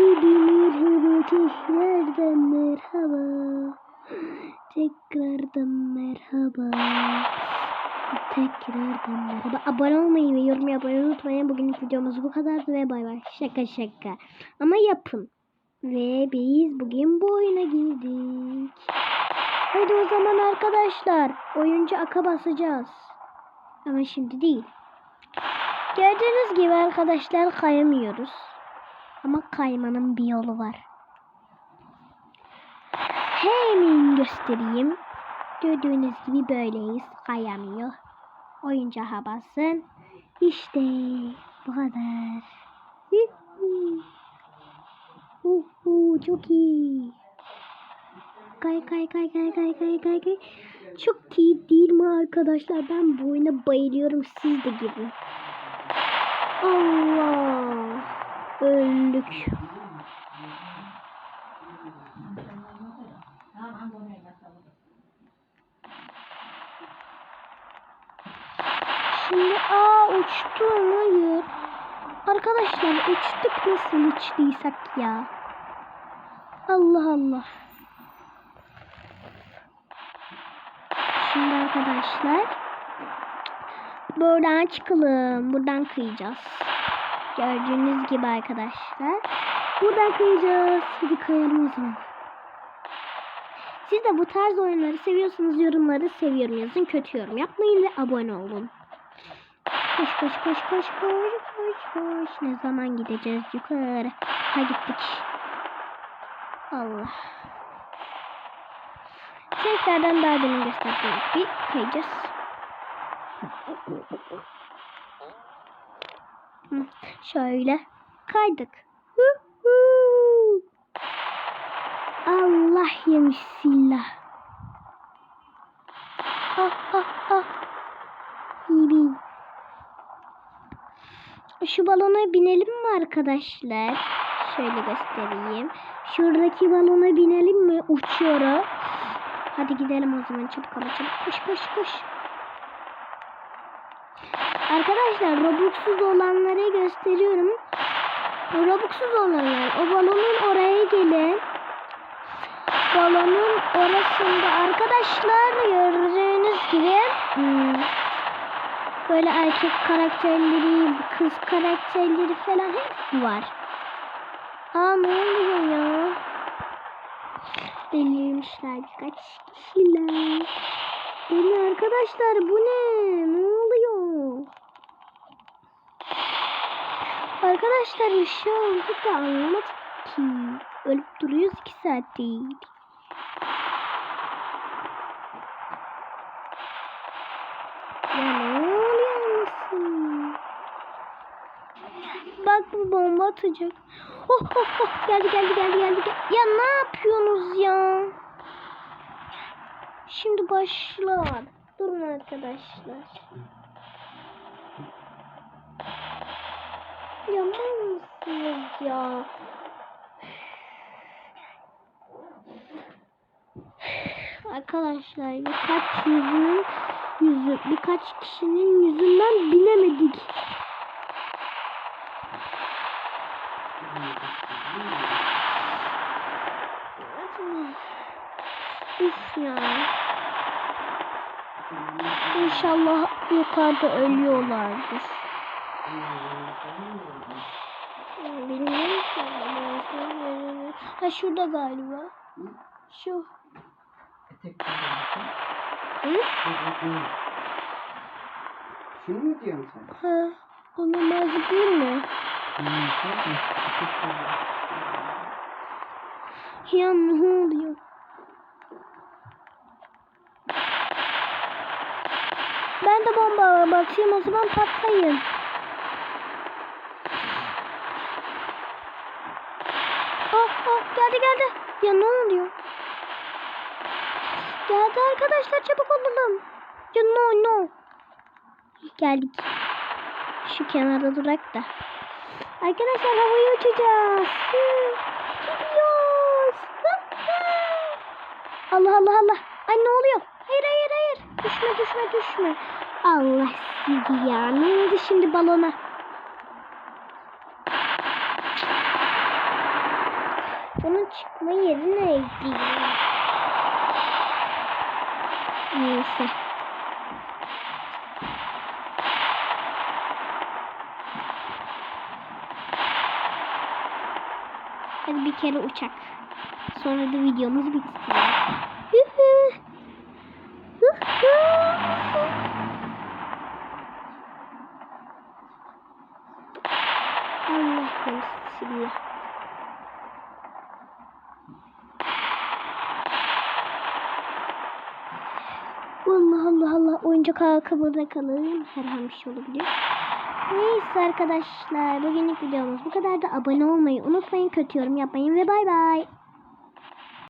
bir merhaba tekrardan merhaba. Tekrardan merhaba. Tekrardan merhaba. Abone olmayı ve yorum yapmayı unutmayın. Bugünlük videomuz bu kadardı ve bay bay. Şaka şaka. Ama yapın. Ve biz bugün bu oyuna girdik. Hadi o zaman arkadaşlar oyuncu aka basacağız. Ama şimdi değil. Gördüğünüz gibi arkadaşlar kayamıyoruz. Ama kaymanın bir yolu var. Hemen göstereyim. Gördüğünüz gibi böyleyiz. Kayamıyor. Oyuncu basın. İşte bu kadar. Uhu, çok iyi. Kay kay kay kay kay kay kay kay. Çok iyi değil mi arkadaşlar? Ben bu oyuna bayılıyorum siz de gibi. Allah. Öldük. Şimdi aa uçtum hayır. Arkadaşlar uçtuk nasıl uçtuysak ya. Allah Allah. Şimdi arkadaşlar buradan çıkalım. Buradan kıyacağız. Gördüğünüz gibi arkadaşlar. Buradan kıyacağız. Hadi kayalım o zaman. Siz de bu tarz oyunları seviyorsanız yorumları seviyorum yazın. Kötü yorum yapmayın ve abone olun. Koş koş koş koş koş koş koş. Ne zaman gideceğiz yukarı? Ha gittik. Allah. Tekrardan daha demin gösterdiğim gibi kayacağız. Hı, Şöyle kaydık. Hu hu. Allah yemiş silah. Ah ah ah. Bibi. Şu balona binelim mi arkadaşlar? Şöyle göstereyim. Şuradaki balona binelim mi? Uçuyor. Hadi gidelim o zaman çabuk ama çabuk. Koş koş koş. Arkadaşlar Robux'suz olanları gösteriyorum. Robux'suz olanlar o balonun oraya gelin. Balonun orasında arkadaşlar gördüğünüz gibi hmm, böyle erkek karakterleri, kız karakterleri falan hep var. Aa ne oluyor ya? Delirmişler birkaç kişiler. Deli arkadaşlar bu ne? Ne oluyor? Arkadaşlar bir şey oldu da anlamadık ki. Ölüp duruyoruz iki saat değil. Ya ne oluyor musun? Bak bu bomba atacak. Oh oh oh geldi geldi geldi geldi. geldi. Ya ne yapıyorsunuz ya? Şimdi başlar. Durun arkadaşlar. Yapar mısınız ya? Arkadaşlar birkaç yüzünün yüzü birkaç kişinin yüzünden binemedik. Üf ya. İnşallah yukarıda ölüyorlardır. Bilmiyorum ki. Ha şurada galiba. Şu. Hı? Şunu mu diyorsun sen? Ha. Olamaz değil mi? Ya ne oluyor? Ben de bomba bakayım o zaman patlayın. Oh oh geldi geldi. Ya ne oluyor? Geldi arkadaşlar çabuk olalım. Ya no no. Geldik. Şu kenarda durak da. Arkadaşlar havaya uçacağız. Gidiyoruz. Allah Allah Allah. Ay ne oluyor? Hayır hayır hayır. Düşme düşme düşme. Allah sizi ya. Ne oldu şimdi balona? Bunun çıkma yeri neydi? Neyse. Hadi bir kere uçak. Sonra da videomuz bitsin. Allah bismillah. Allah Oyuncak ayakkabıda kalır. Her an bir şey olabilir. Neyse arkadaşlar bugünlük videomuz bu kadar da abone olmayı unutmayın. Kötü yorum yapmayın ve bay bay.